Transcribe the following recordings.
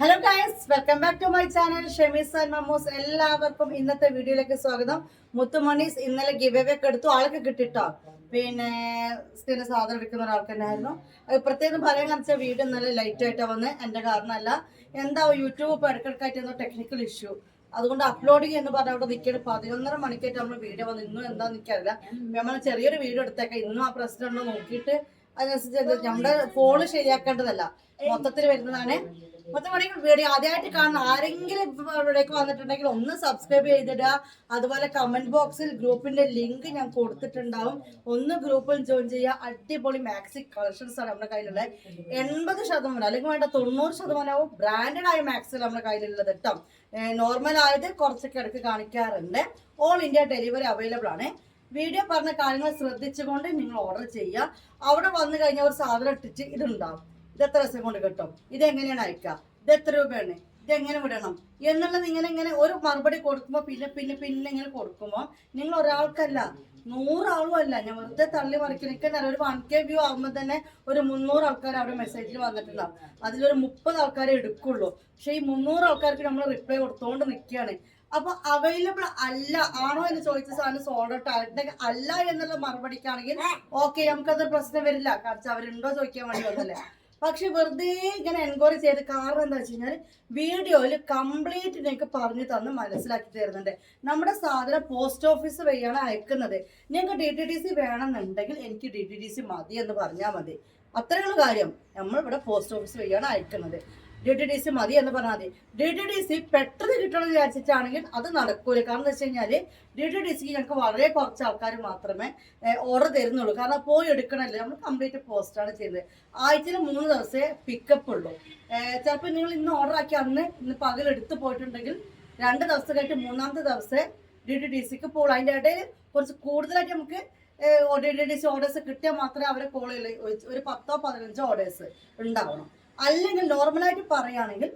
Hello guys welcome back to my channel Shemees and Mammoos എല്ലാവർക്കും ഇന്നത്തെ വീഡിയോയിലേക്ക് സ്വാഗതം. മുത്തുമണീസ് ഇന്നലെ ഗിവ് അവേ ഒക്കെ എടുത്തു. ആൾക്ക് കിട്ടിട്ടോ? പിന്നെ സ്ഥിര സാധനം എടുക്കുന്ന ഒരാൾക്ക് തന്നെയായിരുന്നു. പ്രത്യേകം പറയാൻ കാണിച്ച വീഡിയോ ഇന്നലെ ലൈറ്റ് ആയിട്ടാണ് വന്ന്. എന്റെ കാരണമല്ല. എന്താ യൂട്യൂബ് ഇപ്പോൾ ഇടക്കിടക്കായിട്ട് എന്തോ ടെക്നിക്കൽ ഇഷ്യൂ അതുകൊണ്ട് അപ്ലോഡിങ് എന്ന് പറഞ്ഞ അവിടെ നിൽക്കേണ്ട പതിനൊന്നര മണിക്കായിട്ട് നമ്മൾ വീഡിയോ വന്ന് ഇന്നും എന്താന്ന് എനിക്കറിയില്ല. നമ്മൾ ചെറിയൊരു വീഡിയോ എടുത്തേക്കാം. ഇന്നും ആ പ്രശ്നം നോക്കിയിട്ട് അതിനനുസരിച്ച് നമ്മുടെ ഫോണ് ശരിയാക്കേണ്ടതല്ല. മൊത്തത്തിൽ വരുന്നതാണ്. മൊത്തം വേണമെങ്കിൽ വീഡിയോ ആദ്യമായിട്ട് കാണുന്ന ആരെങ്കിലും ഇവിടേക്ക് വന്നിട്ടുണ്ടെങ്കിൽ ഒന്ന് സബ്സ്ക്രൈബ് ചെയ്തിടുക. അതുപോലെ കമന്റ് ബോക്സിൽ ഗ്രൂപ്പിന്റെ ലിങ്ക് ഞാൻ കൊടുത്തിട്ടുണ്ടാവും. ഒന്ന് ഗ്രൂപ്പിൽ ജോയിൻ ചെയ്യുക. അടിപൊളി മാക്സി കളക്ഷൻസ് ആണ് നമ്മുടെ കയ്യിലുള്ളത്. എൺപത് ശതമാനം അല്ലെങ്കിൽ വേണ്ട തൊണ്ണൂറ് ശതമാനവും ബ്രാൻഡഡ് ആയ മാക്സിൽ നമ്മുടെ കയ്യിലുള്ളത് കേട്ടോ നോർമൽ ആയത് കുറച്ചൊക്കെ ഇടയ്ക്ക് കാണിക്കാറുണ്ട്. ഓൾ ഇന്ത്യ ഡെലിവറി അവൈലബിൾ ആണ്. വീഡിയോ പറഞ്ഞ കാര്യങ്ങൾ ശ്രദ്ധിച്ചുകൊണ്ട് നിങ്ങൾ ഓർഡർ ചെയ്യുക. അവിടെ വന്നു കഴിഞ്ഞാൽ ഒരു സാധനം ഇട്ടിട്ട് ഇതുണ്ടാവും. ഇത് എത്ര ദിവസം കൊണ്ട് കിട്ടും? ഇത് എങ്ങനെയാണ് അയക്കുക? ഇത് എത്ര രൂപയാണ്? ഇത് എങ്ങനെ വിടണം? എന്നുള്ളത് ഇങ്ങനെ ഇങ്ങനെ ഒരു മറുപടി കൊടുക്കുമ്പോൾ പിന്നെ പിന്നെ പിന്നെ ഇങ്ങനെ കൊടുക്കുമ്പോൾ നിങ്ങൾ ഒരാൾക്കല്ല നൂറാളും അല്ല. ഞാൻ വെറുതെ തള്ളി എനിക്കെന്നറിയാം ഒരു വൺ കെ വ്യൂ ആകുമ്പോൾ തന്നെ ഒരു മുന്നൂറ് ആൾക്കാർ അവിടെ മെസ്സേജിൽ വന്നിട്ടുണ്ടാവും. അതിലൊരു മുപ്പത് ആൾക്കാരെ എടുക്കുള്ളൂ. പക്ഷെ ഈ മുന്നൂറ് ആൾക്കാർക്ക് നമ്മൾ റിപ്ലൈ കൊടുത്തോണ്ട് നിൽക്കുകയാണ് അപ്പൊ അവൈലബിൾ അല്ല. ആണോ എന്ന് ചോദിച്ച സാധനം സോൾഡ് ഔട്ട് ആയിട്ടുണ്ടെങ്കിൽ അല്ല എന്നുള്ള മറുപടിക്കാണെങ്കിൽ ഓക്കെ നമുക്കത് പ്രശ്നം വരില്ല. കാരണം അവരുണ്ടോ ചോദിക്കാൻ വേണ്ടി വന്നല്ലേ പക്ഷെ വെറുതെ ഇങ്ങനെ എൻക്വയറി ചെയ്ത് കാരണം എന്താ വെച്ച് കഴിഞ്ഞാൽ വീഡിയോയിൽ കംപ്ലീറ്റ് നിങ്ങൾക്ക് പറഞ്ഞു തന്ന് മനസ്സിലാക്കി തരുന്നുണ്ട്. നമ്മുടെ സാധനം പോസ്റ്റ് ഓഫീസ് വഴിയാണ് അയക്കുന്നത്. ഞങ്ങൾക്ക് ഡി ടി ഡി സി വേണമെന്നുണ്ടെങ്കിൽ എനിക്ക് ഡി ടി ഡി സി മതി എന്ന് പറഞ്ഞാൽ മതി. അത്രയുള്ള കാര്യം. നമ്മൾ ഇവിടെ പോസ്റ്റ് ഓഫീസ് വഴിയാണ് അയക്കുന്നത്. ഡി ടി ഡി സി മതി എന്ന് പറഞ്ഞാൽ മതി. ഡി ടി ഡി സി പെട്ടെന്ന് കിട്ടണമെന്ന് വിചാരിച്ചിട്ടാണെങ്കിൽ അത് നടക്കൂല. കാരണം എന്ന് വെച്ച് കഴിഞ്ഞാൽ ഡി ഡി സിക്ക് ഞങ്ങൾക്ക് വളരെ കുറച്ച് ആൾക്കാർ മാത്രമേ ഓർഡർ തരുന്നുള്ളൂ. കാരണം പോയി എടുക്കണമല്ലോ നമ്മൾ കംപ്ലീറ്റ് പോസ്റ്റാണ് ചെയ്യുന്നത്. ആഴ്ചയിൽ മൂന്ന് ദിവസമേ പിക്കപ്പ് ഉള്ളൂ. ചിലപ്പോൾ നിങ്ങൾ ഇന്ന് ഓർഡർ ആക്കി അന്ന് ഇന്ന് പകൽ എടുത്ത് പോയിട്ടുണ്ടെങ്കിൽ രണ്ട് ദിവസം കഴിഞ്ഞിട്ട് മൂന്നാമത്തെ ദിവസം ഡി ടി ഡി സിക്ക് പോകുള്ളൂ അതിന്റെ ഇടയിൽ കുറച്ച് കൂടുതലായിട്ട് നമുക്ക് D T D C orders കിട്ടിയാൽ മാത്രമേ അവരെ കോൾ ഒരു പത്തോ പതിനഞ്ചോ ഓർഡേഴ്സ് ഉണ്ടാവണം. അല്ലെങ്കിൽ നോർമലായിട്ട് പറയുകയാണെങ്കിൽ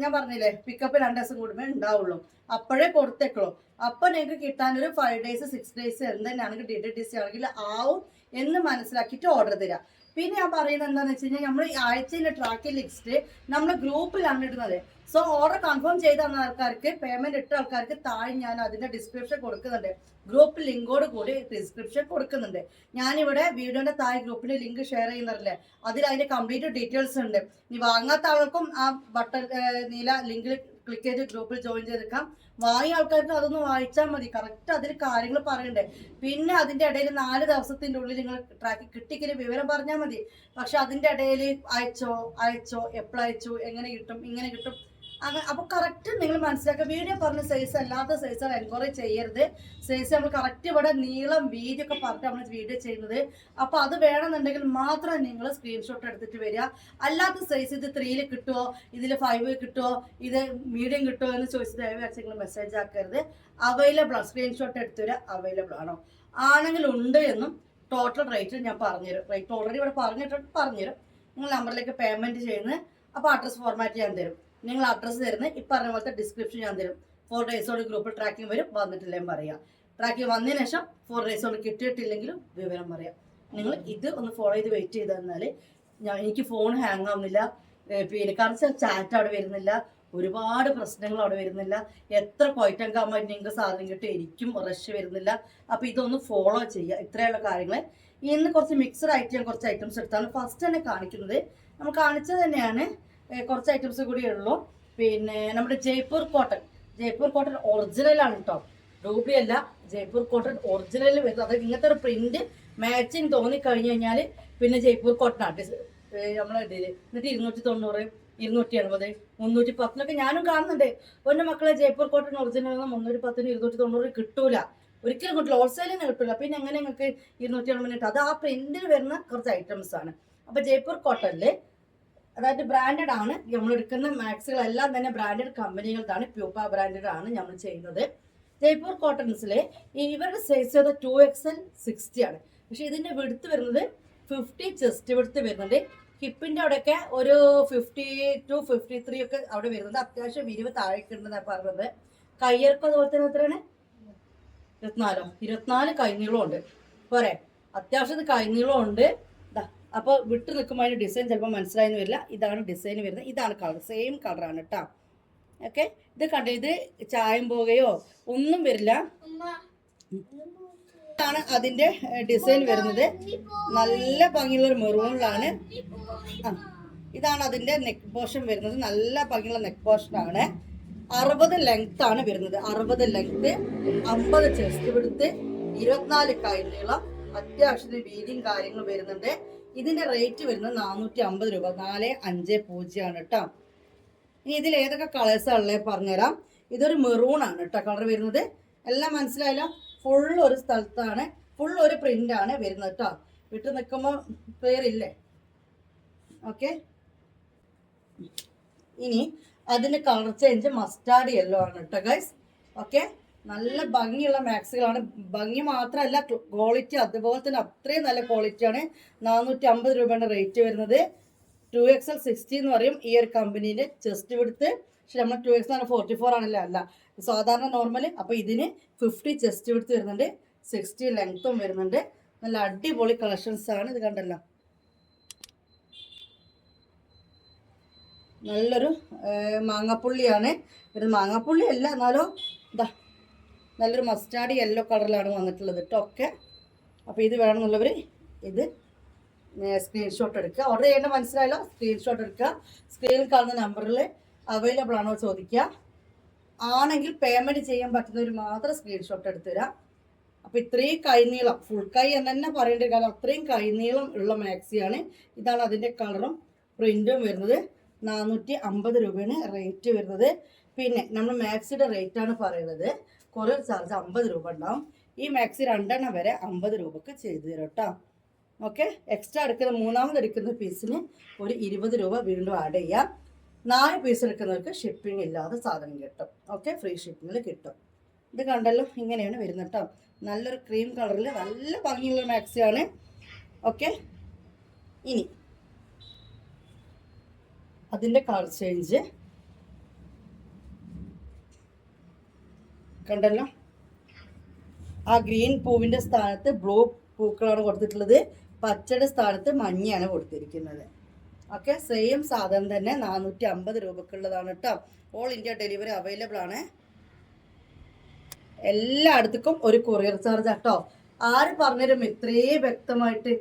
ഞാൻ പറഞ്ഞില്ലേ പിക്കപ്പ് രണ്ട് ദിവസം കൂടുമ്പോൾ ഉണ്ടാവുള്ളൂ. അപ്പോഴേ കൊടുത്തേക്കുള്ളൂ. അപ്പോൾ നിങ്ങൾക്ക് കിട്ടാൻ ഒരു ഫൈവ് ഡേയ്സ് സിക്സ് ഡേയ്സ് എന്തെന്നാണെങ്കിൽ ഡി ഡി ടി സി ആണെങ്കിൽ ആവും എന്ന് മനസ്സിലാക്കിയിട്ട് ഓർഡർ തരാം. പിന്നെ ഞാൻ പറയുന്നത് എന്താണെന്ന് വെച്ച് കഴിഞ്ഞാൽ നമ്മൾ ആഴ്ചയിലെ ട്രാക്കിംഗ് ലിസ്റ്റ് നമ്മൾ ഗ്രൂപ്പിലാണ് ഇടുന്നത്. സോ ഓർഡർ കൺഫേം ചെയ്ത ആൾക്കാർക്ക് പേയ്മെന്റ് ഇട്ട ആൾക്കാർക്ക് താഴെ ഞാൻ അതിന്റെ ഡിസ്ക്രിപ്ഷൻ കൊടുക്കുന്നുണ്ട്. ഗ്രൂപ്പ് ലിങ്കോട് കൂടി ഡിസ്ക്രിപ്ഷൻ കൊടുക്കുന്നുണ്ട്. ഞാനിവിടെ വീഡിയോന്റെ താഴെ ഗ്രൂപ്പിന്റെ ലിങ്ക് ഷെയർ ചെയ്യുന്നതല്ലേ അതിൽ അതിന്റെ കംപ്ലീറ്റ് ഡീറ്റെയിൽസ് ഉണ്ട്. ഇനി വാങ്ങാത്ത ആൾക്കും ആ ബട്ടൺ നീല ലിങ്കിൽ ക്ലിക്ക് ചെയ്ത് ഗ്രൂപ്പിൽ ജോയിൻ ചെയ്തേക്കാം വാങ്ങിയ ആൾക്കാർക്ക് അതൊന്ന് വായിച്ചാൽ മതി. കറക്റ്റ് അതിൽ കാര്യങ്ങൾ പറയണ്ടേ. പിന്നെ അതിന്റെ ഇടയിൽ നാല് ദിവസത്തിന്റെ ഉള്ളിൽ നിങ്ങൾ ട്രാക്ക് കിട്ടിക്കിന് വിവരം പറഞ്ഞാൽ മതി. പക്ഷെ അതിന്റെ ഇടയിൽ അയച്ചോ അയച്ചോ എപ്പോൾ അയച്ചു എങ്ങനെ കിട്ടും ഇങ്ങനെ കിട്ടും അങ്ങനെ അപ്പൊ കറക്റ്റ് നിങ്ങൾ മനസ്സിലാക്കുക. വീഡിയോ പറഞ്ഞ സൈസ് അല്ലാത്ത സൈസ് എൻക്വയറി ചെയ്യരുത്. സൈസ് നമ്മൾ കറക്റ്റ് ഇവിടെ നീളം വീതി ഒക്കെ പറഞ്ഞിട്ട് നമ്മൾ വീഡിയോ ചെയ്യുന്നത്. അപ്പൊ അത് വേണമെന്നുണ്ടെങ്കിൽ മാത്രം നിങ്ങൾ സ്ക്രീൻഷോട്ട് എടുത്തിട്ട് വരിക. അല്ലാത്ത സൈസ് ഇത് ത്രീയിൽ കിട്ടുമോ ഇതിൽ ഫൈവ് കിട്ടുമോ ഇത് മീഡിയം കിട്ടുമോ എന്ന് ചോദിച്ചത് ദയവായിട്ട് നിങ്ങൾ മെസ്സേജ് ആക്കരുത്. അവൈലബിൾ ആണ്. സ്ക്രീൻഷോട്ട് എടുത്തു വരിക അവൈലബിൾ ആണോ? ആണെങ്കിൽ ഉണ്ട് എന്നും ടോട്ടൽ റേറ്റ് ഞാൻ പറഞ്ഞുതരും. റേറ്റ് ഓൾറെഡി ഇവിടെ പറഞ്ഞിട്ടുണ്ട്. പറഞ്ഞുതരും. നിങ്ങൾ നമ്പറിലേക്ക് പേയ്മെന്റ് ചെയ്യുന്നത്. അപ്പോൾ അഡ്രസ്സ് ഫോർമാറ്റ് ഞാൻ തരും. നിങ്ങൾ അഡ്രസ്സ് തരുന്നത് ഈ പറഞ്ഞ പോലത്തെ ഡിസ്ക്രിപ്ഷൻ ഞാൻ തരും. ഫോർ ഡേയ്സോട് ഗ്രൂപ്പിൽ ട്രാക്കിംഗ് വരും വന്നിട്ടില്ലെങ്കിൽ പറയാം. ട്രാക്കിംഗ് വന്നതിന് ശേഷം ഫോർ ഡേയ്സോട് കിട്ടിയിട്ടില്ലെങ്കിലും വിവരം പറയാം. നിങ്ങൾ ഇത് ഒന്ന് ഫോളോ ചെയ്ത് വെയിറ്റ് ചെയ്ത് തന്നാൽ ഞാൻ എനിക്ക് ഫോൺ ഹാങ് ആവുന്നില്ല. പിന്നെ കറച്ച് ചാറ്റ് അവിടെ വരുന്നില്ല. ഒരുപാട് പ്രശ്നങ്ങൾ അവിടെ വരുന്നില്ല. എത്ര കൊയറ്റങ്കാകുമ്പോൾ നിങ്ങൾക്ക് സാധനം കിട്ടും എനിക്കും റഷ് വരുന്നില്ല. അപ്പോൾ ഇതൊന്ന് ഫോളോ ചെയ്യുക. ഇത്രയുള്ള കാര്യങ്ങൾ ഇന്ന് കുറച്ച് മിക്സഡ് ആയിട്ട് ഞാൻ കുറച്ച് ഐറ്റംസ് എടുത്താണ്. ഫസ്റ്റ് തന്നെ കാണിക്കുന്നത് നമ്മൾ കാണിച്ചത് തന്നെയാണ്. കുറച്ച് ഐറ്റംസ് കൂടിയേ ഉള്ളൂ. പിന്നെ നമ്മുടെ Jaipur cotton. Jaipur cotton original ആണ് കേട്ടോ ഡൂബി അല്ല ജയ്പൂർ കോട്ടൺ ഒറിജിനൽ വരുന്നത്. അത് ഇങ്ങനത്തെ ഒരു പ്രിന്റ് മാച്ചിങ് തോന്നി കഴിഞ്ഞു കഴിഞ്ഞാൽ പിന്നെ ജയ്പൂർ കോട്ടൺ ആണ് നമ്മളെ എന്നിട്ട് ഇരുന്നൂറ്റി തൊണ്ണൂറ് ഇരുന്നൂറ്റി എൺപത് മുന്നൂറ്റി പത്തിനൊക്കെ ഞാനും കാണുന്നുണ്ട്. ഒന്ന് മക്കളെ ജയ്പൂർ കോട്ടൺ ഒറിജിനൽ മുന്നൂറ്റി പത്തിന് ഇരുന്നൂറ്റി തൊണ്ണൂറ് കിട്ടൂല. ഒരിക്കലും കിട്ടില്ല ഹോൾസെയിലിന് കിട്ടില്ല പിന്നെ എങ്ങനെ നിങ്ങൾക്ക് ഇരുന്നൂറ്റി എൺപത് അത് ആ പ്രിന്റിൽ വരുന്ന കുറച്ച് ഐറ്റംസ് ആണ്. അപ്പൊ ജയ്പൂർ കോട്ടണിൽ അതായത് ബ്രാൻഡഡ് ആണ് നമ്മൾ എടുക്കുന്ന മാക്സുകളെല്ലാം തന്നെ ബ്രാൻഡഡ് കമ്പനികളാണ് പ്യൂപ്പ ബ്രാൻഡഡ് ആണ് നമ്മൾ ചെയ്യുന്നത്. ജയ്പൂർ കോട്ടൺസിലെ ഇവരുടെ size two X L sixty ആണ്. പക്ഷെ ഇതിന്റെ വിടുത്ത് വരുന്നത് ഫിഫ്റ്റി ചെസ്റ്റ് വിടുത്ത് വരുന്നുണ്ട്. ഹിപ്പിന്റെ അവിടെയൊക്കെ ഒരു ഫിഫ്റ്റി ടു ഫിഫ്റ്റി ത്രീ ഒക്കെ അവിടെ വരുന്നത് അത്യാവശ്യം വിരിവ് താഴേക്ക് ഉണ്ടെന്നാണ് പറഞ്ഞത്. കയ്യർക്ക് അതുപോലെ തന്നെ എത്രയാണ്? ഇരുപത്തിനാലോ? ഇരുപത്തിനാല് കൈനീളം ഉണ്ട് പോരെ? അത്യാവശ്യം കൈനീളം ഉണ്ട് അപ്പോൾ വിട്ടു നിൽക്കുമ്പോൾ അതിന്റെ ഡിസൈൻ ചിലപ്പോൾ മനസ്സിലായെന്ന് വരില്ല. ഇതാണ് ഡിസൈൻ വരുന്നത്. ഇതാണ് കളർ സെയിം കളറാണ് കേട്ടോ ഓക്കെ ഇത് കണ്ട? ഇത് ചായം പോവുകയോ ഒന്നും വരില്ല. ഇതാണ് അതിന്റെ ഡിസൈൻ വരുന്നത്. നല്ല ഭംഗിയുള്ള ഒരു മെറൂണിലാണ്. ഇതാണ് അതിന്റെ നെക്ക് പോർഷൻ വരുന്നത്. നല്ല ഭംഗിയുള്ള നെക്ക് പോർഷനാണ് അറുപത് ലെങ്ത് ആണ് വരുന്നത്. അറുപത് ലെങ്ത് അമ്പത് ചെസ്റ്റ് വിടുത്ത് ഇരുപത്തിനാല് കൈ നീളം അത്യാവശ്യത്തിന് വീതിയും കാര്യങ്ങളും വരുന്നുണ്ട്. ഇതിന്റെ റേറ്റ് വരുന്നത് നാനൂറ്റി അമ്പത് രൂപ. നാല് അഞ്ച് പൂജ്യമാണ് കേട്ടോ ഇനി ഇതിൽ ഏതൊക്കെ കളേഴ്സാണ് ഉള്ളത് പറഞ്ഞുതരാം. ഇതൊരു മെറൂൺ ആണ് കേട്ടോ കളർ വരുന്നത്. എല്ലാം മനസ്സിലായല്ലോ? ഫുൾ ഒരു സ്ഥലത്താണ്. ഫുൾ ഒരു പ്രിന്റ് ആണ് വരുന്നത് കേട്ടോ വിട്ടു നിൽക്കുമ്പോൾ പേരില്ലേ ഓക്കെ ഇനി അതിന്റെ കളർ ചേഞ്ച് മസ്റ്റാർഡ് യെല്ലോ ആണ് കേട്ടോ ഗൈസ് ഓക്കെ നല്ല ഭംഗിയുള്ള മാക്സുകളാണ്. ഭംഗി മാത്രമല്ല ക്വാളിറ്റി അതുപോലെ തന്നെ അത്രയും നല്ല ക്വാളിറ്റിയാണ്. നാനൂറ്റി അമ്പത് രൂപയുടെ റേറ്റ് വരുന്നത്. ടു എക്സ് എൽ സിക്സ്റ്റി എന്ന് പറയും ഈ ഒരു കമ്പനീന്റെ ചെസ്റ്റ് വിടുത്ത്. പക്ഷെ നമ്മൾ ടു എക്സ് ആണ് ഫോർട്ടി ഫോർ ആണല്ലോ അല്ല. സാധാരണ നോർമൽ. അപ്പോൾ ഇതിന് ഫിഫ്റ്റി ചെസ്റ്റ് വിടുത്ത് വരുന്നുണ്ട്. സിക്സ്റ്റി ലെങ്ത്തും വരുന്നുണ്ട്. നല്ല അടിപൊളി കളക്ഷൻസ് ആണ് ഇത് കണ്ടല്ലോ. നല്ലൊരു മാങ്ങാപ്പുള്ളിയാണ്. ഇത് മാങ്ങാപ്പുള്ളി അല്ല എന്നാലും ഇതാ നല്ലൊരു മസ്റ്റാർഡ് യെല്ലോ കളറിലാണ് വന്നിട്ടുള്ളത് കേട്ടോ ഒക്കെ. അപ്പോൾ ഇത് വേണമെന്നുള്ളവർ ഇത് സ്ക്രീൻഷോട്ട് എടുക്കുക. ഓർഡർ ചെയ്യേണ്ട മനസ്സിലായല്ലോ? സ്ക്രീൻഷോട്ട് എടുക്കുക. സ്ക്രീനിൽ കാണുന്ന നമ്പറിൽ അവൈലബിൾ ആണോ ചോദിക്കുക. ആണെങ്കിൽ പേയ്മെന്റ് ചെയ്യാൻ പറ്റുന്നവർ മാത്രം സ്ക്രീൻഷോട്ട് എടുത്തു തരാം. അപ്പോൾ ഇത്രയും കൈനീളം ഫുൾ കൈ എന്ന് തന്നെ പറയേണ്ട കാരണം അത്രയും കൈനീളം ഉള്ള മാക്സിയാണ് ഇതാണ് അതിന്റെ കളറും പ്രിന്റും വരുന്നത്. നാനൂറ്റി അമ്പത് രൂപയാണ് റേറ്റ് വരുന്നത്. പിന്നെ നമ്മൾ മാക്സിയുടെ റേറ്റാണ് പറയുന്നത്. കൊറിയർ ചാർജ് അമ്പത് രൂപ ഉണ്ടാവും. ഈ മാക്സി രണ്ടെണ്ണം വരെ അമ്പത് രൂപക്ക് ചെയ്തു തരും കേട്ടോ. ഓക്കെ എക്സ്ട്രാ എടുക്കുന്ന മൂന്നാമത് എടുക്കുന്ന പീസിന് ഒരു ഇരുപത് രൂപ വീണ്ടും ആഡ് ചെയ്യാം. നാല് പീസ് എടുക്കുന്നവർക്ക് ഷിപ്പിംഗ് ഇല്ലാതെ സാധനം കിട്ടും. ഓക്കെ ഫ്രീ ഷിപ്പിംഗിൽ കിട്ടും. ഇത് കണ്ടല്ലോ? ഇങ്ങനെയാണ് വരുന്നത് കേട്ടോ. നല്ലൊരു ക്രീം കളറിൽ നല്ല ഭംഗിയുള്ള മാക്സിയാണ് ഓക്കെ ഇനി അതിന്റെ കളർ ചേഞ്ച് കണ്ടല്ലോ? ആ ഗ്രീൻ പൂവിന്റെ സ്ഥാനത്ത് ബ്ലൂ പൂക്കളാണ് കൊടുത്തിട്ടുള്ളത്. പച്ചയുടെ സ്ഥാനത്ത് മഞ്ഞയാണ് കൊടുത്തിരിക്കുന്നത്. ഓക്കെ? സെയിം സാധനം തന്നെ നാനൂറ്റി അമ്പത് രൂപക്കുള്ളതാണ് കേട്ടോ. ഓൾ ഇന്ത്യ ഡെലിവറി അവൈലബിൾ ആണ്. എല്ലായിടത്തേക്കും ഒരു കൊറിയർ ചാർജ് കേട്ടോ. ആര് പറഞ്ഞുതരും ഇത്രയും വ്യക്തമായിട്ട്?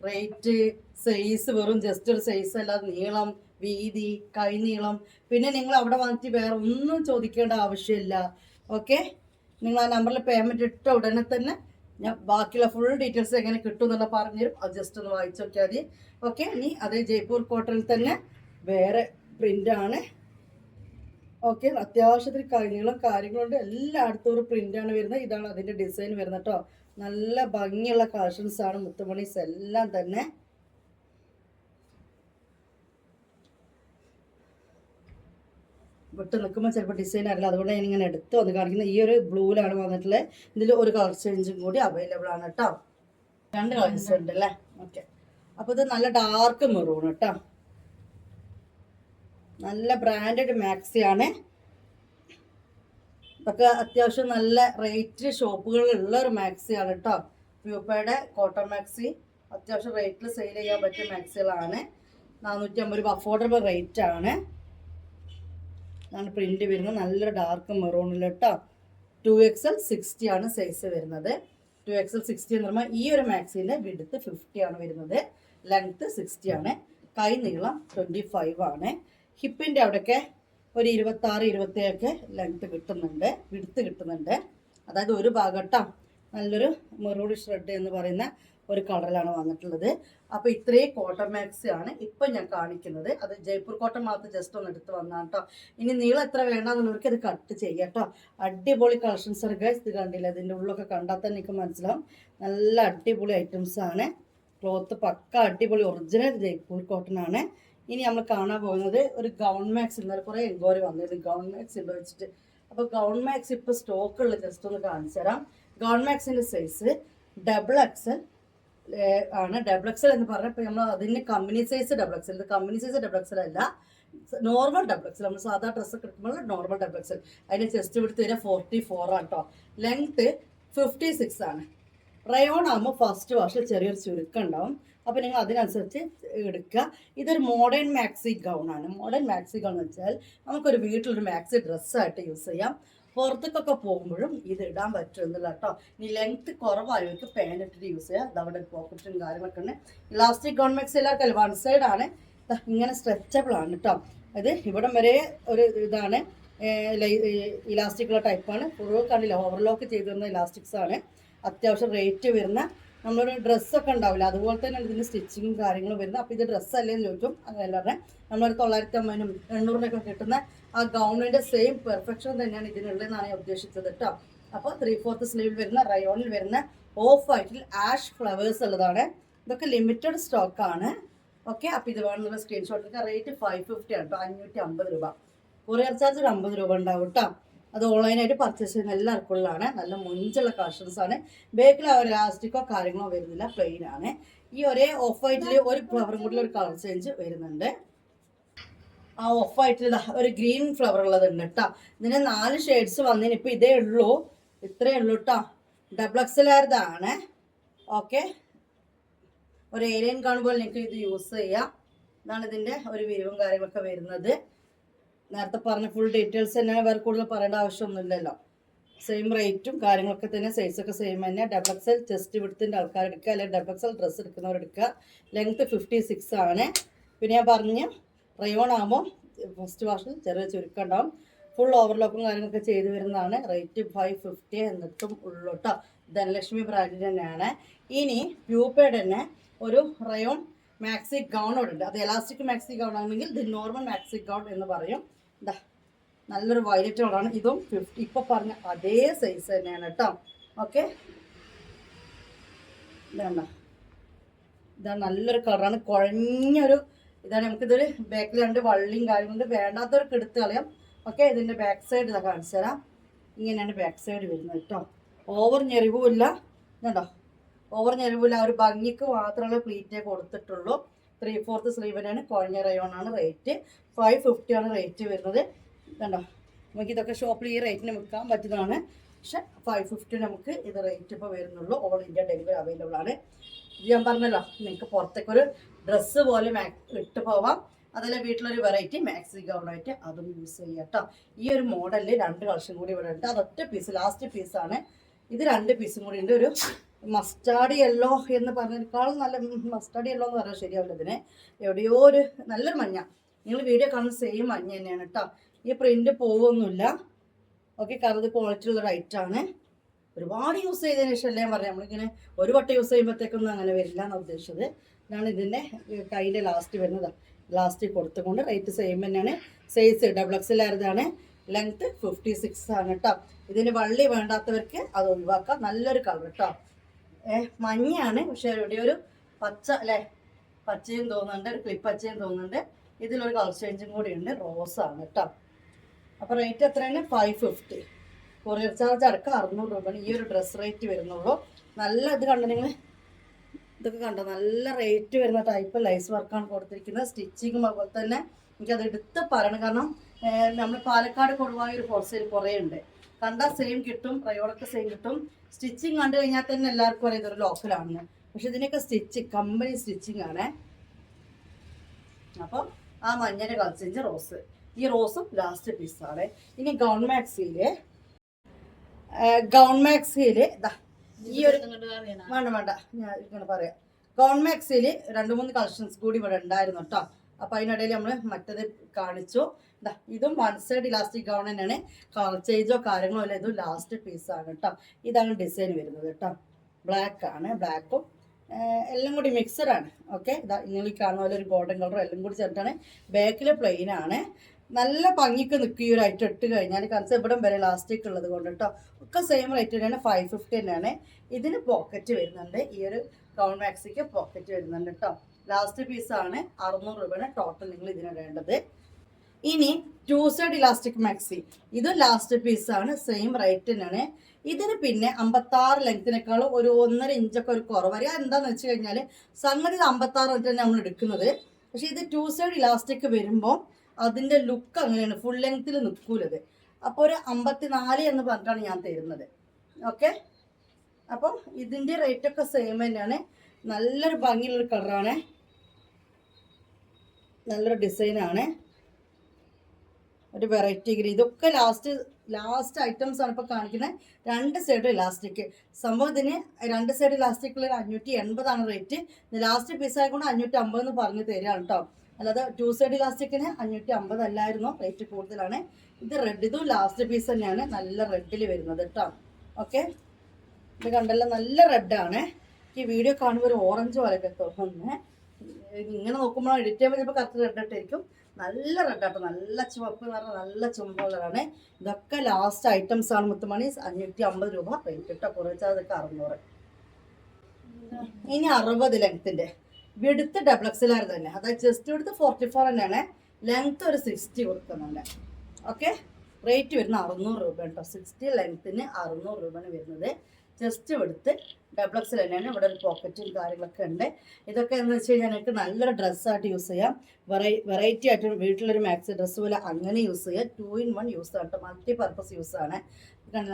റേറ്റ് സൈസ് വെറും ജസ്റ്റ് ഒരു സൈസ് അല്ലാതെ നീളം വീതി കൈനീളം പിന്നെ നിങ്ങൾ അവിടെ വന്നിട്ട് വേറെ ഒന്നും ചോദിക്കേണ്ട ആവശ്യമില്ല. ഓക്കെ? നിങ്ങൾ ആ നമ്പറിൽ പേയ്മെന്റ് ഇട്ട ഉടനെ തന്നെ ഞാൻ ബാക്കിയുള്ള ഫുൾ ഡീറ്റെയിൽസ് എങ്ങനെ കിട്ടും എന്നുള്ള പറഞ്ഞുതരും. അത് ജസ്റ്റ് ഒന്ന് വായിച്ചു നോക്കിയാൽ മതി. ഓക്കെ? ഇനി അതേ ജയ്പൂർ കോട്ടണിൽ തന്നെ വേറെ പ്രിന്റാണ് ഓക്കെ? അത്യാവശ്യത്തിന് കാര്യങ്ങളും കാര്യങ്ങളുണ്ട്. എല്ലായിടത്തും ഒരു പ്രിന്റാണ് വരുന്നത്. ഇതാണ് അതിന്റെ ഡിസൈൻ വരുന്നത് കേട്ടോ. നല്ല ഭംഗിയുള്ള കളക്ഷൻസ് ആണ് മുത്തുമണീസ് എല്ലാം തന്നെ. വിട്ട് നിൽക്കുമ്പോൾ ചിലപ്പോൾ ഡിസൈൻ അറിയില്ല. അതുകൊണ്ട് ഇങ്ങനെ എടുത്ത് വന്ന് കാണിക്കുന്നത് ഈ ഒരു ബ്ലൂവിലാണ് വന്നിട്ടുള്ളത്. ഇതിൽ ഒരു കളർ ചേഞ്ചും കൂടി അവൈലബിൾ ആണ് കേട്ടോ രണ്ട് കളേഴ്സ് ഉണ്ട് അല്ലേ? ഓക്കെ അപ്പോൾ ഇത് നല്ല ഡാർക്ക് മെറൂൺ കേട്ടോ നല്ല ബ്രാൻഡഡ് മാക്സിയാണ് ഇതൊക്കെ അത്യാവശ്യം നല്ല റേറ്റ് ഷോപ്പുകളിൽ ഉള്ള ഒരു മാക്സിയാണ് കേട്ടോ പ്യൂപ്പയുടെ കോട്ടൺ മാക്സി അത്യാവശ്യം റേറ്റിൽ സെയിൽ ചെയ്യാൻ പറ്റിയ മാക്സികളാണ് നാനൂറ്റി അമ്പത് രൂപ അഫോർഡബിൾ റേറ്റ് ആണ്. ഇതാണ് പ്രിന്റ് വരുന്നത്. നല്ല ഡാർക്ക് മെറൂണിൽ കേട്ടോ ടു എക്സ് എൽ സിക്സ്റ്റി ആണ് സൈസ് വരുന്നത്. ടു എക്സ് എൽ സിക്സ്റ്റി എന്ന് പറയുമ്പോൾ ഈ ഒരു മാക്സിന്റെ വിടുത്ത് ഫിഫ്റ്റി ആണ് വരുന്നത്. ലെങ്ത്ത് സിക്സ്റ്റി ആണ്. കൈ നീളം ട്വന്റി ഫൈവ് ആണ്. ഹിപ്പിന്റെ അവിടെയൊക്കെ ഒരു ഇരുപത്താറ് ഇരുപത്തേഴൊക്കെ ലെങ്ത്ത് കിട്ടുന്നുണ്ട്. വിടുത്ത് കിട്ടുന്നുണ്ട്. അതായത് ഒരു ഭാഗം കേട്ടോ നല്ലൊരു മെറൂൺ ഷ്രെഡ് എന്ന് പറയുന്ന ഒരു കളറിലാണ് വന്നിട്ടുള്ളത്. അപ്പോൾ ഇത്രയും കോട്ടൺ മാക്സി ആണ് ഇപ്പം ഞാൻ കാണിക്കുന്നത്. അത് ജയ്പൂർ കോട്ടൺ മാത്രം ജസ്റ്റ് ഒന്ന് എടുത്ത് വന്നാണ് കേട്ടോ ഇനി നീളം എത്ര വേണമെന്നുള്ളവർക്ക് ഇത് കട്ട് ചെയ്യാം കേട്ടോ അടിപൊളി കളക്ഷൻസ് ആണ് ഇത് കണ്ടില്ല? ഇതിന്റെ ഉള്ളൊക്കെ കണ്ടാൽ തന്നെ എനിക്ക് മനസ്സിലാവും. നല്ല അടിപൊളി ഐറ്റംസ് ആണ്. ക്ലോത്ത് പക്ക അടിപൊളി ഒറിജിനൽ ജയ്പൂർ കോട്ടൺ ആണ്. ഇനി നമ്മൾ കാണാൻ പോകുന്നത് ഒരു ഗൗൺ മാക്സ് ഇന്നലെ കുറേ എൻക്വയറി വന്നിരുന്നു. ഗൗൺ മാക്സ് ഉണ്ടോ വെച്ചിട്ട്. അപ്പോൾ ഗൗൺ മാക്സ് ഇപ്പോൾ സ്റ്റോക്കുള്ള ജസ്റ്റ് ഒന്ന് കാണിച്ചു തരാം. ഗൗൺ സൈസ് ഡബിൾ എക്സൽ ആണ്. ഡബിൾ എക്സൽ എന്ന് പറഞ്ഞപ്പോൾ നമ്മൾ അതിന് കമ്പനി സൈസ് ഡബിൾ എക്സൽ ഇത് കമ്പനി സൈസ് ഡബിൾ എക്സൽ അല്ല. നോർമൽ ഡബിൾ എക്സൽ നമ്മൾ സാധാ ഡ്രസ്സ് ഒക്കെ എടുക്കുമ്പോൾ നോർമൽ ഡബിൾ എക്സൽ അതിന് ചെസ്റ്റ് വിടുത്ത് തരാം ഫോർട്ടി ഫോർ ആണ് കേട്ടോ ലെങ്ത് ഫിഫ്റ്റി സിക്സ് ആണ് റയോൺ ആകുമ്പോൾ ഫസ്റ്റ് വാഷിൽ ചെറിയൊരു ചുരുക്കം ഉണ്ടാവും. അപ്പോൾ നിങ്ങൾ അതിനനുസരിച്ച് എടുക്കുക. ഇതൊരു മോഡേൺ മാക്സി ഗൗൺ ആണ്. മോഡേൺ മാക്സി ഗൗൺ എന്ന് വെച്ചാൽ നമുക്കൊരു വീട്ടിലൊരു മാക്സി ഡ്രസ്സായിട്ട് യൂസ് ചെയ്യാം. പുറത്തേക്കൊക്കെ പോകുമ്പോഴും ഇത് ഇടാൻ പറ്റുന്നില്ല കേട്ടോ. ഇനി ലെങ്ത് കുറവായവർക്ക് പാന്റ് ഇട്ടിട്ട് യൂസ് ചെയ്യാം. അതവിടെ പോക്കറ്റും കാര്യങ്ങളൊക്കെ ഉണ്ട്. ഇലാസ്റ്റിക് ഗോൺമെക്സ് മാക്സി എല്ലാവർക്കും വൺ സൈഡ് ആണ്. ഇങ്ങനെ സ്ട്രെച്ചബിൾ ആണ് കേട്ടോ. അത് ഇവിടം വരെ ഒരു ഇതാണ്. ഇലാസ്റ്റിക്കുള്ള ടൈപ്പാണ് ഫുൾ കണ്ടില്ല ഓവർലോക്ക് ചെയ്തിരുന്ന ഇലാസ്റ്റിക്സ് ആണ്. അത്യാവശ്യം റേറ്റ് വരുന്ന നമ്മളൊരു ഡ്രസ്സൊക്കെ ഉണ്ടാവില്ല? അതുപോലെ തന്നെ ഇതിന്റെ സ്റ്റിച്ചിങ്ങും കാര്യങ്ങളും വരുന്നത്. അപ്പോൾ ഇത് ഡ്രസ്സല്ലേ എന്ന് ചോദിക്കും. അതല്ലാതെ നമ്മളൊരു തൊള്ളായിരത്തി അമ്പതിനും എണ്ണൂറിനൊക്കെ കിട്ടുന്ന ആ ഗൗണിന്റെ സെയിം പെർഫെക്ഷൻ തന്നെയാണ് ഇതിനുള്ളതെന്നാണ് ഞാൻ ഉദ്ദേശിച്ചത് കേട്ടോ. അപ്പോൾ ത്രീ ഫോർത്ത് സ്ലീവിൽ വരുന്ന റയോണിൽ വരുന്ന ഓഫ് വൈറ്റിൽ ആഷ് ഫ്ലവേഴ്സ് ഉള്ളതാണ്. ഇതൊക്കെ ലിമിറ്റഡ് സ്റ്റോക്കാണ് ഓക്കെ അപ്പോൾ ഇത് വേണമെന്നുള്ള സ്ക്രീൻഷോട്ട് റേറ്റ് ഫൈവ് ഫിഫ്റ്റി ആണ് കേട്ടോ. അഞ്ഞൂറ്റി അമ്പത് രൂപ. കൊറിയർ ചാർജ് ഒരു അമ്പത് രൂപ ഉണ്ടാവും കേട്ടോ. അത് ഓൺലൈനായിട്ട് പർച്ചേസ് ചെയ്യുന്ന എല്ലാവർക്കും ഉള്ളതാണ് നല്ല മുഞ്ചുള്ള കളക്ഷൻസ് ആണ്. ബേക്കിൽ ആ ഒരു ലാസ്റ്റിക്കോ കാര്യങ്ങളോ വരുന്നില്ല. പ്ലെയിൻ ആണ്. ഈ ഒരേ ഓഫ് വൈറ്റിൽ ഒരു ഫ്ലവറും കൂടി ഒരു കളർ ചേഞ്ച് വരുന്നുണ്ട്. ആ ഓഫ് വൈറ്റിൽ ഒരു ഗ്രീൻ ഫ്ലവർ ഉള്ളതുണ്ട് കേട്ടോ ഇതിന് നാല് ഷെയ്ഡ്സ് വന്നതിന് ഇപ്പം ഇതേ ഉള്ളൂ. ഇത്രയേ ഉള്ളൂ കേട്ടോ ഡബിൾ എക്സലാരതാണ് ഓക്കെ ഒരു ഏലിയൻ കാണുമ്പോൾ നിങ്ങൾക്ക് ഇത് യൂസ് ചെയ്യാം. ഇതാണ് ഇതിന്റെ ഒരു വിരിവും കാര്യങ്ങളൊക്കെ വരുന്നത്. നേരത്തെ പറഞ്ഞ ഫുൾ ഡീറ്റെയിൽസ് തന്നെ വേറെ കൂടുതൽ പറയേണ്ട ആവശ്യമൊന്നുമില്ലല്ലോ. സെയിം റേറ്റും കാര്യങ്ങളൊക്കെ തന്നെ സൈസൊക്കെ സെയിം തന്നെ. ഡബിൾ എക്സൽ ചെസ്റ്റ് വിടുത്തിന്റെ ആൾക്കാർ എടുക്കുക അല്ലെങ്കിൽ ഡബിൾ എക്സൽ ഡ്രസ്സ് എടുക്കുന്നവർ എടുക്കുക ലെങ്ത് ഫിഫ്റ്റി സിക്സ് ആണ്. പിന്നെ ഞാൻ പറഞ്ഞു റയോൺ ആകുമ്പോൾ ഫസ്റ്റ് വാഷിൽ ചെറിയ ചുരുക്കം ഉണ്ടാവും. ഫുൾ ഓവർലോക്കും കാര്യങ്ങളൊക്കെ ചെയ്തു വരുന്നതാണ്. റേറ്റ് ഫൈവ് ഫിഫ്റ്റി എന്നിട്ടും ഉള്ളു ധനലക്ഷ്മി ബ്രാൻഡിന്റെ തന്നെയാണ്. ഇനി പ്യൂപ്പയുടെ തന്നെ ഒരു റയോൺ മാക്സി ഗൗൺ ഉണ്ട് അത് എലാസ്റ്റിക് മാക്സി ഗൗൺ ആണെങ്കിൽ ഇത് നോർമൽ മാക്സി ഗൗൺ എന്ന് പറയും. ഇതാ നല്ലൊരു വയലറ്റ് കളറാണ് ഇതും ഫിഫ്റ്റി ഇപ്പോൾ പറഞ്ഞ അതേ സൈസ് തന്നെയാണ് കേട്ടോ. ഓക്കെ ഇതാണ്ട ഇതാണ് നല്ലൊരു കളറാണ് കുഴഞ്ഞൊരു ഇതാണ് നമുക്കിതൊരു ബാക്കിൽ രണ്ട് വള്ളിയും കാര്യങ്ങളും വേണ്ടാത്തവർക്ക് എടുത്ത് കളയാം. ഓക്കെ ഇതിന്റെ ബാക്ക് സൈഡ് ഇതാ കാണിച്ചു തരാം. ഇങ്ങനെയാണ് ബാക്ക് സൈഡ് വരുന്നത് കേട്ടോ. ഓവർ ഞെരിവുമില്ല ഇതുണ്ടോ? ഓവർ ഞെറിവില്ല ഒരു ഭംഗിക്ക് മാത്രമുള്ള പ്ലീറ്റേ കൊടുത്തിട്ടുള്ളൂ. ത്രീ ഫോർത്ത് സ്ലീവിനാണ് കുഴഞ്ഞ റയോണാണ് റേറ്റ് ഫൈവ് ഫിഫ്റ്റി ആണ് റേറ്റ് വരുന്നത്. കണ്ടോ? നമുക്ക് ഇതൊക്കെ ഷോപ്പിൽ ഈ റേറ്റിന് വിൽക്കാൻ പറ്റുന്നതാണ്. പക്ഷെ ഫൈവ് ഫിഫ്റ്റി നമുക്ക് ഇത് റേറ്റ് ഇപ്പോൾ വരുന്നുള്ളൂ. ഓൾ ഇന്ത്യ ഡെലിവറി അവൈലബിൾ ആണ്. ഇത് ഞാൻ പറഞ്ഞല്ലോ നിങ്ങൾക്ക് പുറത്തേക്ക് ഒരു ഡ്രസ്സ് പോലെ ഇട്ട് പോവാം. അതല്ല വീട്ടിലൊരു വെറൈറ്റി മാക്സി ഗൗണായിട്ട് അതും യൂസ് ചെയ്യാം കേട്ടോ ഈ ഒരു മോഡലിൽ രണ്ട് കളക്ഷൻ കൂടി ഇവിടെ ഉണ്ട്. അതൊറ്റ പീസ് ലാസ്റ്റ് പീസാണ് ഇത് രണ്ട് പീസും കൂടി ഉണ്ട്. ഒരു മസ്റ്റാർഡ് യെല്ലോ എന്ന് പറഞ്ഞതിനേക്കാളും നല്ല മസ്റ്റാർഡ് യെല്ലോ എന്ന് പറഞ്ഞാൽ ശരിയാവില്ല ഇതിന്. എവിടെയോ ഒരു നല്ലൊരു മഞ്ഞ. നിങ്ങൾ വീഡിയോ കാണുന്ന സെയിം മഞ്ഞ തന്നെയാണ് കേട്ടോ ഈ പ്രിന്റ് പോവൊന്നുമില്ല. ഓക്കെ ഇത് ക്വാളിറ്റി ഉള്ള ആണ്. ഒരുപാട് യൂസ് ചെയ്തതിന് ശേഷം അല്ലേ പറയാം നമ്മളിങ്ങനെ ഒരു വട്ടം യൂസ് ചെയ്യുമ്പോഴത്തേക്കൊന്നും അങ്ങനെ വരില്ല എന്നാണ് ഉദ്ദേശിച്ചത്. ഇതാണ് ഇതിന്റെ കൈന്റെ ലാസ്റ്റ് വരുന്നത് ലാസ്റ്റ് കൊടുത്തുകൊണ്ട് റേറ്റ് സെയിം തന്നെയാണ്. സൈസ് ഡബിൾ എക്സലായതാണ് ലെങ്ത് ഫിഫ്റ്റി സിക്സ് ആണ് കേട്ടോ ഇതിന് വള്ളി വേണ്ടാത്തവർക്ക് അത് ഒഴിവാക്കാം. നല്ലൊരു കളർ കേട്ടോ മഞ്ഞയാണ് പക്ഷെ ഒരു പച്ച അല്ലേ? പച്ചയും തോന്നുന്നുണ്ട് ഒരു ക്ലിപ്പ് പച്ചയും തോന്നുന്നുണ്ട്. ഇതിലൊരു കളർ ചേഞ്ചും കൂടി ഉണ്ട്. റോസ് ആണ് കേട്ടോ അപ്പോൾ റേറ്റ് എത്രയാണ്? ഫൈവ് ഫിഫ്റ്റി കൊറിയർ ചാർജ് അടക്കം അറുന്നൂറ് രൂപയാണ്. ഈ ഒരു ഡ്രസ് റേറ്റ് വരുന്നുള്ളൂ. നല്ല ഇത് കണ്ടോ നിങ്ങൾ ഇതൊക്കെ കണ്ടോ? നല്ല റേറ്റ് വരുന്ന ടൈപ്പ് ലൈസ് വർക്കാണ് കൊടുത്തിരിക്കുന്നത്. സ്റ്റിച്ചിങ്ങും അതുപോലെ തന്നെ എനിക്കത് എടുത്ത് പറയണം. കാരണം നമ്മൾ പാലക്കാട് കൊടുവായ ഒരു ഹോൾസെയിൽ കുറേ ഉണ്ട്. കണ്ടാൽ സെയിം കിട്ടും. റയോളൊക്കെ സെയിം കിട്ടും. സ്റ്റിച്ചിങ് കണ്ടു കഴിഞ്ഞാൽ തന്നെ എല്ലാവർക്കും അറിയാം ഇതൊരു ലോക്കലാണെന്ന് പക്ഷെ ഇതിനൊക്കെ സ്റ്റിച്ച് കമ്പനി സ്റ്റിച്ചിങ് ആണ്. അപ്പോൾ ആ മഞ്ഞയുടെ കളർ റോസ് ഈ റോസും ലാസ്റ്റ് പീസാണ് ഇനി ഗൗൺ മാക്സിയിൽ ഗൗൺ മാക്സിയിൽ ഈ ഒരു വേണ്ട വേണ്ട ഞാൻ ഇങ്ങനെ പറയാം. ഗൗൺ മാക്സിയിൽ രണ്ട് മൂന്ന് കളക്ഷൻസ് കൂടി ഇവിടെ ഉണ്ടായിരുന്നു കേട്ടോ അപ്പൊ അതിനിടയിൽ നമ്മൾ മറ്റത് കാണിച്ചു. ഇതും വൺ സൈഡ് ഇലാസ്റ്റിക് ഗൗൺ തന്നെയാണ്. കളർ ചേഞ്ചോ കാര്യങ്ങളോ അല്ല ഇതും ലാസ്റ്റ് പീസാണ് കേട്ടോ ഇതാണ് ഡിസൈൻ വരുന്നത് കേട്ടോ ബ്ലാക്ക് ആണ് ബ്ലാക്കും എല്ലാം കൂടി മിക്സഡാണ് ഓക്കെ ഇതാ ഈ കാണുന്ന പോലെ ഒരു ഗോൾഡൻ കളർ എല്ലാം കൂടി ചേർത്തിട്ടാണ് ബാക്കിൽ പ്ലെയിൻ ആണ്. നല്ല ഭംഗിക്ക് നിൽക്കും ഈ ഒരു ഐറ്റം ഇട്ട് കഴിഞ്ഞാൽ കാരണം ഇവിടം വരെ ലാസ്റ്റിക് ഉള്ളത് കൊണ്ട് കേട്ടോ ഒക്കെ സെയിം റേറ്റ് തന്നെയാണ് ഫൈവ് ഫിഫ്റ്റി തന്നെയാണ്. ഇതിന് പോക്കറ്റ് വരുന്നുണ്ട്. ഈ ഒരു ഗൗൺ മാക്സിക്ക് പോക്കറ്റ് വരുന്നുണ്ട് കേട്ടോ ലാസ്റ്റ് പീസാണ് അറുന്നൂറ് രൂപയാണ് ടോട്ടൽ നിങ്ങൾ ഇതിന് വേണ്ടത്. ഇനി ടു സൈഡ് ഇലാസ്റ്റിക് മാക്സി ഇത് ലാസ്റ്റ് പീസാണ് സെയിം റേറ്റ് തന്നെയാണ്. ഇതിന് പിന്നെ അമ്പത്താറ് ലെങ്ത്തിനേക്കാളും ഒരു ഒന്നര ഇഞ്ചൊക്കെ ഒരു കുറവ്. വരിക എന്താണെന്ന് വെച്ച് കഴിഞ്ഞാൽ സംഗതി ഇത് അമ്പത്താറ് തന്നെ നമ്മൾ എടുക്കുന്നത്. പക്ഷേ ഇത് ടു സൈഡ് ഇലാസ്റ്റിക് വരുമ്പോൾ അതിന്റെ ലുക്ക് അങ്ങനെയാണ്. ഫുൾ ലെങ്ത്തിൽ നിൽക്കൂലത്. അപ്പോൾ ഒരു അമ്പത്തിനാല് എന്ന് പറഞ്ഞിട്ടാണ് ഞാൻ തരുന്നത്. ഓക്കെ അപ്പം ഇതിന്റെ റേറ്റൊക്കെ സെയിം തന്നെയാണ്. നല്ലൊരു ഭംഗിയുള്ളൊരു കളറാണ് നല്ലൊരു ഡിസൈനാണ് ഒരു വെറൈറ്റി ഗ്രീൻ. ഇതൊക്കെ ലാസ്റ്റ് ലാസ്റ്റ് ഐറ്റംസ് ആണ് ഇപ്പോൾ കാണിക്കുന്നത്. രണ്ട് സൈഡ് ഇലാസ്റ്റിക് സംഭവം ഇതിന് രണ്ട് സൈഡ് ഇലാസ്റ്റിക്കുള്ള അഞ്ഞൂറ്റി എൺപതാണ് റേറ്റ് ലാസ്റ്റ് പീസ് ആയിക്കൊണ്ട് അഞ്ഞൂറ്റി അമ്പത് എന്ന് പറഞ്ഞ് തരികയാണ് കേട്ടോ അല്ലാതെ ടു സൈഡ് ഇലാസ്റ്റിക്കിന് അഞ്ഞൂറ്റി അമ്പത് അല്ലായിരുന്നു റേറ്റ് കൂടുതലാണ്. ഇത് റെഡ് ഇതും ലാസ്റ്റ് പീസ് തന്നെയാണ് നല്ല റെഡിൽ വരുന്നത് കേട്ടോ ഓക്കെ ഇത് കണ്ടല്ലോ നല്ല റെഡാണ് ഈ വീഡിയോ കാണുമ്പോൾ ഒരു ഓറഞ്ച് പോലെയൊക്കെ തോന്നുന്നത് ഇങ്ങനെ നോക്കുമ്പോൾ എഡിറ്റ് ചെയ്യുമ്പോൾ ചിലപ്പോൾ കറക്റ്റ് റെഡിട്ടായിരിക്കും നല്ല റെഡാട്ടോ നല്ല ചുവപ്പ് എന്ന് പറഞ്ഞാൽ നല്ല ചുമപ്പ് കളറാണ്. ഇതൊക്കെ ലാസ്റ്റ് ഐറ്റംസ് ആണ് മുത്തുമണി. അഞ്ഞൂറ്റി അമ്പത് രൂപ റേറ്റ് കിട്ടാ കുറച്ചാൽ അതൊക്കെ അറുന്നൂറ്. ഇനി അറുപത് ലെങ്ത്തിന്റെ വിടുത്ത് ഡബ്ലക്സിലാർ തന്നെ. അതായത് ചെസ്റ്റ് വിടുത്ത് ഫോർട്ടി ഫോർ തന്നെയാണ്. ലെങ്ത് ഒരു സിക്സ്റ്റി കൊടുക്കുന്നുണ്ട്. ഓക്കെ റേറ്റ് വരുന്ന അറുന്നൂറ് രൂപ കേട്ടോ സിക്സ്റ്റി ലെങ്ത്തിന് അറുന്നൂറ് രൂപയാണ് വരുന്നത്. ജസ്റ്റ് എടുത്ത് ഡബിൾ എക്സൽ തന്നെയാണ് ഇവിടെ ഒരു പോക്കറ്റും കാര്യങ്ങളൊക്കെ ഉണ്ട്. ഇതൊക്കെ എന്ന് വെച്ച് കഴിഞ്ഞാൽ എനിക്ക് നല്ലൊരു ഡ്രസ്സായിട്ട് യൂസ് ചെയ്യാം. വെറൈ വെറൈറ്റി ആയിട്ട് വീട്ടിലൊരു മാക്സി ഡ്രസ്സ് പോലെ അങ്ങനെ യൂസ് ചെയ്യാം. ടു ഇൻ വൺ യൂസ് ആണ് കേട്ടോ മൾട്ടി പർപ്പസ് യൂസ് ആണ്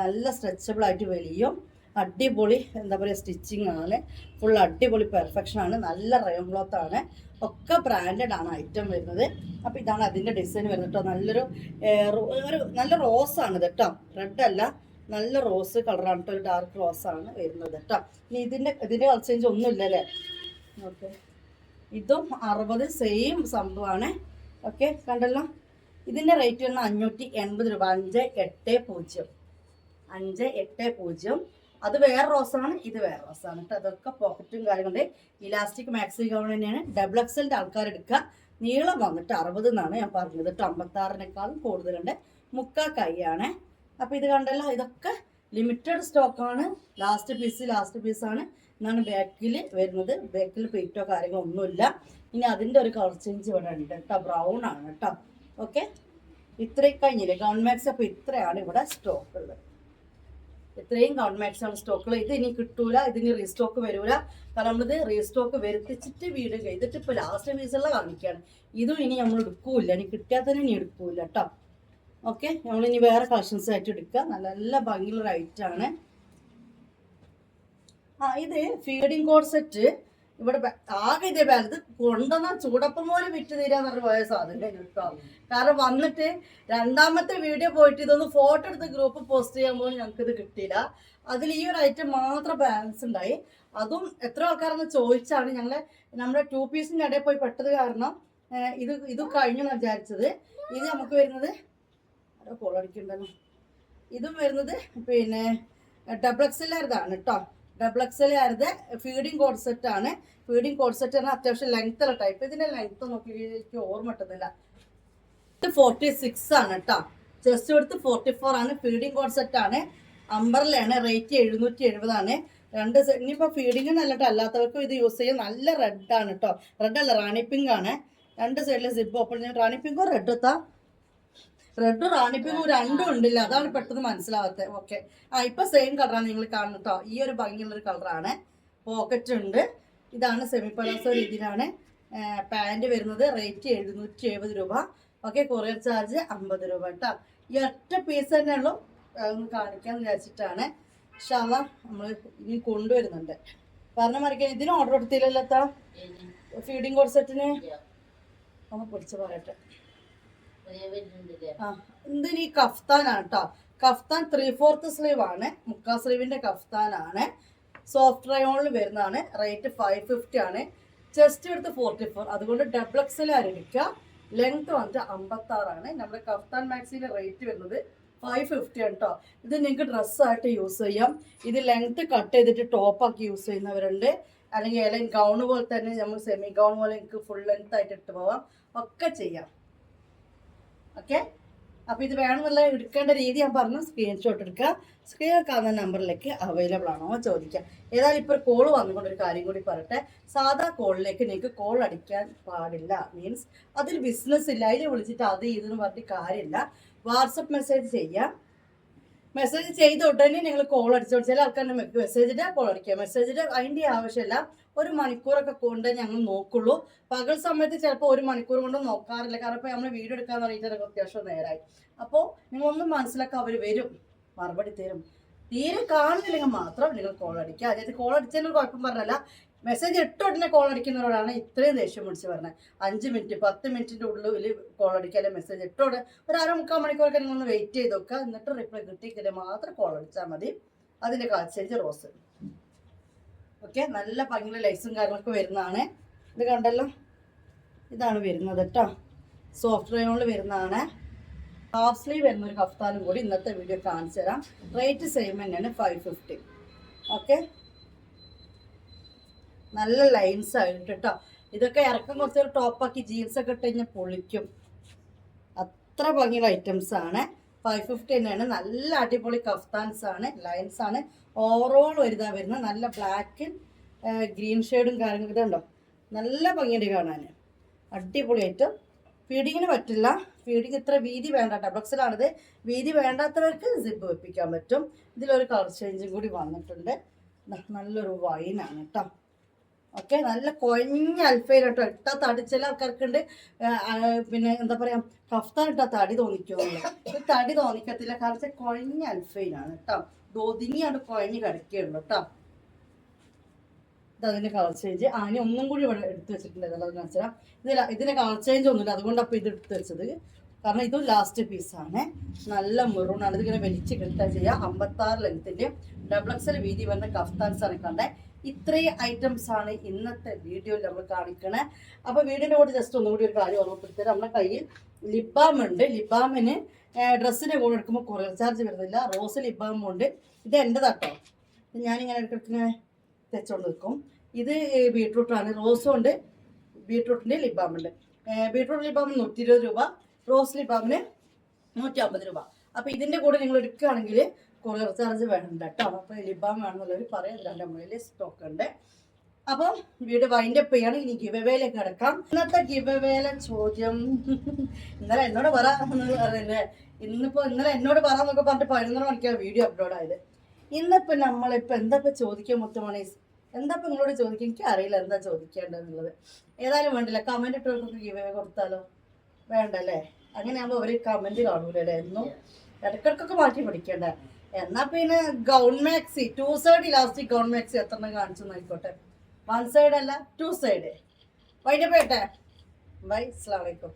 നല്ല സ്ട്രെച്ചബിൾ ആയിട്ട് വലിയും അടിപൊളി എന്താ പറയുക സ്റ്റിച്ചിങ് ആണ്. ഫുൾ അടിപൊളി പെർഫെക്ഷൻ ആണ്. നല്ല റയോൺ ക്ലോത്ത് ആണ്. ഒക്കെ ബ്രാൻഡഡ് ആണ് ഐറ്റം വരുന്നത്. അപ്പോൾ ഇതാണ് അതിന്റെ ഡിസൈൻ വരുന്നത് കേട്ടോ നല്ലൊരു ഒരു നല്ല റോസ് ആണ് ഇത് കേട്ടോ റെഡ് അല്ല. നല്ല റോസ് കളറാണ് കേട്ടോ ഒരു ഡാർക്ക് റോസ് ആണ് വരുന്നത് കേട്ടോ ഇനി ഇതിന്റെ ഇതിന്റെ കളർ ചേഞ്ച് ഒന്നുമില്ല അല്ലേ? ഓക്കെ ഇതും അറുപത് സെയിം സംഭവമാണ് ഓക്കെ കണ്ടല്ലോ? ഇതിന്റെ റേറ്റ് വരുന്നത് അഞ്ഞൂറ്റി എൺപത് രൂപ. അഞ്ച് എട്ട് പൂജ്യം. അഞ്ച് എട്ട് പൂജ്യം. അത് വേറെ റോസാണ് ഇത് വേറെ റോസാണ് കേട്ടോ അതൊക്കെ പോക്കറ്റും കാര്യങ്ങളുണ്ട്. ഇലാസ്റ്റിക് മാക്സി ഗൗൺ തന്നെയാണ് ഡബിൾ എക്സലിന്റെ ആൾക്കാർ എടുക്കുക. നീളം വന്നിട്ട് അറുപത് എന്നാണ് ഞാൻ പറഞ്ഞത് കേട്ടോ അമ്പത്താറിനേക്കാളും കൂടുതലുണ്ട്. മുക്കാ കൈയാണ്. അപ്പോൾ ഇത് കണ്ടല്ലോ ഇതൊക്കെ ലിമിറ്റഡ് സ്റ്റോക്കാണ് ലാസ്റ്റ് പീസ് ലാസ്റ്റ് പീസാണ് എന്നാണ് ബാക്കിൽ വരുന്നത്. ബാക്കിൽ പെയിറ്റോ കാര്യങ്ങളോ ഒന്നുമില്ല. ഇനി അതിന്റെ ഒരു കളർ ചേഞ്ച് ഇവിടെ ഉണ്ട് കേട്ടോ. ബ്രൗൺ ആണ് കേട്ടോ. ഓക്കെ ഇത്രയും കഴിഞ്ഞില്ലേ? ഗൗൺ മാക്സ് അപ്പോൾ ഇത്രയാണ് ഇവിടെ സ്റ്റോക്ക് ഉള്ളത്. ഇത്രയും ആണ് സ്റ്റോക്കുകൾ ഇത് ഇനി കിട്ടൂല ഇതിനി റീസ്റ്റോക്ക് വരൂല. കാരണം നമ്മളിത് റീസ്റ്റോക്ക് വരുത്തിച്ചിട്ട് വീട് ചെയ്തിട്ട് ഇപ്പോൾ ലാസ്റ്റ് പീസുള്ള കാണിക്കുകയാണ് ഇതും ഇനി നമ്മൾ എടുക്കൂല ഇനി കിട്ടിയാൽ തന്നെ ഇനി എടുക്കൂല കേട്ടോ. ഓക്കെ നമ്മളിനി വേറെ കളക്ഷൻസ് ആയിട്ട് എടുക്കുക. നല്ല നല്ല ഭംഗിയുള്ള റൈറ്റ് ആണ്. ആ ഇത് ഫീഡിങ് കോൺസെറ്റ് ഇവിടെ ആകെ ഇതേ ബാലത് കൊണ്ടുവന്ന ചൂടപ്പം പോലെ വിറ്റ് തീരാന്ന് പറഞ്ഞ് പോയ സാധനം കേട്ടോ കാരണം വന്നിട്ട് രണ്ടാമത്തെ വീഡിയോ പോയിട്ട് ഇതൊന്ന് ഫോട്ടോ എടുത്ത് ഗ്രൂപ്പ് പോസ്റ്റ് ചെയ്യാൻ പോലും ഞങ്ങൾക്ക് ഇത് കിട്ടിയില്ല. അതിൽ ഈ ഒരു ഐറ്റം മാത്രം ബാലൻസ് ഉണ്ടായി. അതും എത്ര ആൾക്കാരെന്ന് ചോദിച്ചാണ് ഞങ്ങൾ നമ്മുടെ ടു പീസിന്റെ ഇടയിൽ പോയി പെട്ടത് കാരണം ഇത് ഇത് കഴിഞ്ഞു എന്ന് വിചാരിച്ചത്. ഇത് നമുക്ക് വരുന്നത് കോൾ ഇതും വരുന്നത് പിന്നെ ഡബിൾ എക്സലായിരുതാണ് കേട്ടോ ഡബിൾ എക്സലായിരുത് ഫീഡിങ് കോഡ് സെറ്റ് ആണ്. ഫീഡിങ് കോഡ് സെറ്റ് ആണ് അത്യാവശ്യം ലെങ്ത് ഉള്ള ടൈപ്പ് ഇതിന്റെ ലെങ്ത് നോക്കി എനിക്ക് ഓർമ്മ കിട്ടുന്നില്ല ഇത് ഫോർട്ടി സിക്സ് ആണ് കേട്ടോ ചെസ്റ്റ് എടുത്ത് ഫോർട്ടി ഫോർ ആണ്. ഫീഡിങ് കോഡ് സെറ്റ് ആണ്. അമ്പറിലാണ് റേറ്റ് എഴുന്നൂറ്റി എഴുപതാണ് രണ്ട് ഇനിയിപ്പോൾ ഇനിയിപ്പോ ഫീഡിങ് നല്ലട്ടോ അല്ലാത്തവർക്കും ഇത് യൂസ് ചെയ്യാൻ നല്ല റെഡ് ആണ് കേട്ടോ റെഡ് അല്ല റാണി പിങ്ക് ആണ്. രണ്ട് സൈഡിൽ സിബ് ഓപ്പൺ റാണി പിങ്കോ റെഡ് എത്താ റെഡും റാണിപ്പിങ്ങും രണ്ടും ഉണ്ടില്ല. അതാണ് പെട്ടെന്ന് മനസ്സിലാവാത്തത് ഓക്കെ ആ ഇപ്പൊ സെയിം കളറാണ് നിങ്ങൾ കാണുന്നത് കേട്ടോ ഈ ഒരു ഭംഗിയുള്ള ഒരു കളറാണ് പോക്കറ്റ് ഉണ്ട്. ഇതാണ് സെമി പലാസോ രീതിയിലാണ് പാന്റ് വരുന്നത് റേറ്റ് എഴുന്നൂറ്റി എഴുപത് രൂപ. ഓക്കെ കൊറിയർ ചാർജ് അമ്പത് രൂപ കേട്ടോ ഈ ഒറ്റ പീസ് തന്നെ ഉള്ളൂ. അതൊന്ന് കാണിക്കാന്ന് വിചാരിച്ചിട്ടാണ്. ഷാള നമ്മൾ ഇനി കൊണ്ടുവരുന്നുണ്ട്. പറഞ്ഞ മറിക്കാൻ ഇതിന് ഓർഡർ കൊടുത്തില്ലല്ലോ ഫീഡിങ് കോഡ് സെറ്റിന് ഒന്ന് പൊടിച്ച് പറയട്ടെ. ആ ഇതിന് ഈ കഫ്താനാണ് കേട്ടോ കഫ്താൻ ത്രീ ഫോർത്ത് സ്ലീവ് ആണ്. മുക്കാ സ്ലീവിന്റെ കഫ്താൻ ആണ് സോഫ്റ്റ് റയോണിൽ വരുന്നതാണ്. റേറ്റ് ഫൈവ് ഫിഫ്റ്റി ആണ്. ചെസ്റ്റ് എടുത്ത് ഫോർട്ടി ഫോർ അതുകൊണ്ട് ഡബിൾ എക്സൽ ആരംഭിക്കുക. ലെങ്ത് വന്നിട്ട് അമ്പത്താറാണ് നമ്മുടെ കഫ്താൻ മാക്സിന്റെ റേറ്റ് വരുന്നത് ഫൈവ് ഫിഫ്റ്റി ആണ് കേട്ടോ ഇത് നിങ്ങൾക്ക് ഡ്രസ്സായിട്ട് യൂസ് ചെയ്യാം. ഇത് ലെങ്ത് കട്ട് ചെയ്തിട്ട് ടോപ്പാക്കി യൂസ് ചെയ്യുന്നവരുണ്ട്. അല്ലെങ്കിൽ ഏതെങ്കിലും ഗൗൺ പോലെ തന്നെ നമ്മൾ സെമി ഗൗൺ പോലെ നിങ്ങൾക്ക് ഫുൾ ലെങ്ത് ആയിട്ട് ഇട്ട് പോവാം. ഒക്കെ ചെയ്യാം. ഓക്കെ അപ്പോൾ ഇത് വേണമെന്നുള്ള എടുക്കേണ്ട രീതി ഞാൻ പറഞ്ഞു സ്ക്രീൻഷോട്ട് എടുക്കുക. സ്ക്രീനിൽ കാണുന്ന നമ്പറിലേക്ക് അവൈലബിൾ ആണോ ചോദിക്കുക. ഏതായാലും ഇപ്പോൾ കോൾ വന്നുകൊണ്ട് ഒരു കാര്യം കൂടി പറയട്ടെ. സാധാ കോളിലേക്ക് നിങ്ങൾക്ക് കോൾ അടിക്കാൻ പാടില്ല. മീൻസ് അതിൽ ബിസിനസ് ഇല്ല. അതിൽ വിളിച്ചിട്ട് അത് ഇതെന്ന് പറഞ്ഞിട്ട് കാര്യമില്ല. വാട്സപ്പ് മെസ്സേജ് ചെയ്യാം. മെസ്സേജ് ചെയ്ത ഉടനെ നിങ്ങൾ കോൾ അടിച്ചോ ചില ആൾക്കാരുടെ മെസ്സേജിന്റെ കോൾ അടിക്കുക. മെസ്സേജിന്റെ അതിന്റെ ആവശ്യമില്ല. ഒരു മണിക്കൂറൊക്കെ കൊണ്ട് ഞങ്ങൾ നോക്കുള്ളൂ. പകൽ സമയത്ത് ചിലപ്പോൾ ഒരു മണിക്കൂർ കൊണ്ട് നോക്കാറില്ല. കാരണം ഇപ്പോൾ നമ്മൾ വീഡിയോ എടുക്കാൻ തുടങ്ങിയിട്ട് അത്യാവശ്യം നേരമായി അപ്പോൾ നിങ്ങളൊന്നും മനസ്സിലാക്കുക അവർ വരും. മറുപടി തരും. തീരെ കാണുന്നില്ലെങ്കിൽ മാത്രം നിങ്ങൾ കോൾ അടിക്കുക. അതായത് കോൾ അടിച്ചതിന് കുഴപ്പം പറഞ്ഞല്ല. മെസ്സേജ് ഇട്ട കോൾ അടിക്കുന്നവരോടാണ് ഇത്രയും ദേഷ്യം പിടിച്ച് പറഞ്ഞത് അഞ്ച് മിനിറ്റ് പത്ത് മിനിറ്റിന്റെ ഉള്ളിൽ കോൾ അടിക്കുക അല്ലെങ്കിൽ മെസ്സേജ് ഇട്ട ഉടനെ. ഒരു അര മുക്കാൽ മണിക്കൂറൊക്കെ നിങ്ങൾ ഒന്ന് വെയിറ്റ് ചെയ്ത് നോക്കുക. എന്നിട്ട് റിപ്ലൈ കിട്ടിക്കില്ല മാത്രം കോൾ അടിച്ചാൽ മതി. അതിന്റെ കാച്ചേഞ്ച് റോസ്. ഓക്കെ നല്ല ഭംഗിയുള്ള ലൈസും കാര്യങ്ങളൊക്കെ വരുന്നതാണ്. ഇത് കണ്ടല്ലോ? ഇതാണ് വരുന്നത് കേട്ടോ സോഫ്റ്റ് റയോണിൽ വരുന്നതാണ്. ഹാഫ് സ്ലീവ് വരുന്ന ഒരു കഫ്താനും കൂടി ഇന്നത്തെ വീഡിയോ കാണിച്ചു തരാം. റേറ്റ് സെയിം തന്നെയാണ് ഫൈവ് ഫിഫ്റ്റി ഓക്കെ? നല്ല ലൈൻസ് ആയിട്ട് കേട്ടോ ഇതൊക്കെ ഇറക്കം കുറച്ചൊരു ടോപ്പാക്കി ജീൻസൊക്കെ ഇട്ട് കഴിഞ്ഞാൽ പൊളിക്കും. അത്ര ഭംഗിയുള്ള ആണ്. ഫൈവ് ഫിഫ്റ്റി തന്നെയാണ് നല്ല അടിപൊളി കഫ്താൻസ് ആണ് ലൈൻസ് ആണ്. ഓവറോൾ വരുന്ന വരുന്നത്. നല്ല ബ്ലാക്ക് ഗ്രീൻ ഷെയ്ഡും കാര്യങ്ങളും ഇതുണ്ടോ? നല്ല ഭംഗിയുണ്ട് കാണാൻ. അടിപൊളി ഐറ്റം ഫീഡിങ്ങിന് പറ്റില്ല. ഫീഡിങ് ഇത്ര വീതി വേണ്ട ഡബക്സിലാണിത് വീതി വേണ്ടാത്തവർക്ക് സിബ് വെപ്പിക്കാൻ പറ്റും. ഇതിലൊരു കളർ ചേഞ്ചും കൂടി വന്നിട്ടുണ്ട്. നല്ലൊരു വൈനാണ് കേട്ടോ ഓക്കെ നല്ല കൊഞ്ഞ അൽഫയിൽ കേട്ടോ. തടി ചില ആൾക്കാർക്കുണ്ട്. പിന്നെ എന്താ പറയാ കഫ്താൻ ഇട്ടാ തടി തോന്നിക്കുമല്ലോ തടി തോന്നിക്കത്തില്ല. കാരണം വെച്ചാൽ കൊഞ്ഞ അൽഫയിലാണ് കേട്ടോ. ഒതുങ്ങിയാണ് കുഴഞ്ഞ് കിടക്കുകയുള്ളൂ കേട്ടോ. ഇത് അതിന്റെ കളർ ചേഞ്ച്. ആന ഒന്നും കൂടി ഇവിടെ എടുത്തു വെച്ചിട്ടുണ്ട്. എന്നുള്ളത് വെച്ചാൽ ഇതിൽ ഇതിന് കളർ ചേഞ്ച് ഒന്നുമില്ല. അതുകൊണ്ട് അപ്പോൾ ഇത് എടുത്തു വെച്ചത്. കാരണം ഇതും ലാസ്റ്റ് പീസാണ് നല്ല മെറൂണാണ് ഇതിങ്ങനെ വലിച്ച് കിട്ടുക ചെയ്യുക അമ്പത്താറ് ലെങ്ത്തിന്റെ ഡബിൾ എക്സൽ വീതി വരുന്ന കഫ്താൻസ് ആണ് കണ്ടേ. ഇത്രയും ഐറ്റംസ് ആണ് ഇന്നത്തെ വീഡിയോയിൽ നമ്മൾ കാണിക്കണേ. അപ്പോൾ വീടിന്റെ കൂടെ ജസ്റ്റ് ഒന്നുകൂടി ഒരു കാര്യം ഓർമ്മപ്പെടുത്തരാം നമ്മുടെ കയ്യിൽ ലിബാം ഉണ്ട്. ലിബാമിന് ഡ്രസ്സിന്റെ കൂടെ എടുക്കുമ്പോൾ കുറേ ചാർജ് വരുന്നില്ല. റോസ് ലിബാം ഉണ്ട്. ഇത് എന്റെതാട്ടോ ഞാനിങ്ങനെ ഇടയ്ക്കിടയ്ക്ക് തെച്ചോണ്ട് നിൽക്കും ഇത് ബീട്രൂട്ടാണ്. റോസും ഉണ്ട്. ബീട്രൂട്ടിന്റെ ലിബാമുണ്ട് ബീട്രൂട്ട് ലിബാമിന് നൂറ്റി ഇരുപത് രൂപ. റോസ് ലിബാമിന് നൂറ്റി അമ്പത് രൂപ. അപ്പോൾ ഇതിന്റെ കൂടെ നിങ്ങൾ എടുക്കുകയാണെങ്കിൽ കൊറിയർ ചാർജ് വേണ്ട കേട്ടോ. അപ്പോൾ ലിബാം വേണമെന്നുള്ളവർ പറയാം എന്റെ മുകളിൽ സ്റ്റോക്ക് ഉണ്ട്. അപ്പം വീട് വൈൻഡ് അപ്പ് ചെയ്യാണ്. ഇനി ഗിവ് കിടക്കാം. ഇന്നത്തെ ഗിവ് ചോദ്യം. ഇന്നലെ എന്നോട് പറ എന്ന് പറയുന്നത്. ഇന്നിപ്പോ ഇന്നലെ എന്നോട് പറയാന്നൊക്കെ പറഞ്ഞിട്ട് പതിനൊന്നര മണിക്കാണ് വീഡിയോ അപ്ലോഡ് ആയത്. ഇന്നിപ്പോ നമ്മളിപ്പോ എന്താ ചോദിക്കാൻ മുത്തുമണീസ് എന്താ ഇപ്പൊ നിങ്ങളോട് ചോദിക്കുക എനിക്ക് അറിയില്ല എന്താ ചോദിക്കേണ്ടതെന്നുള്ളത്. ഏതായാലും വേണ്ടില്ല. കമന്റ് ഇട്ടവർക്കൊക്കെ ഗിവ് അവേ കൊടുത്താലോ? വേണ്ടല്ലേ? അങ്ങനെയാകുമ്പോൾ ഒരു കമന്റ് കാണൂലല്ലേ എന്നും? ഇടയ്ക്കിടക്കൊക്കെ മാറ്റി പഠിക്കണ്ടേ എന്നാ പിന്നെ gown maxi two side elastic gown maxi എത്ര എണ്ണം കാണിച്ചു നോക്കോട്ടെ വൺ സൈഡ് അല്ല ടു സൈഡ് വൈകിട്ട് പോയിട്ടെ ബൈ അസ്സാം വലൈക്കും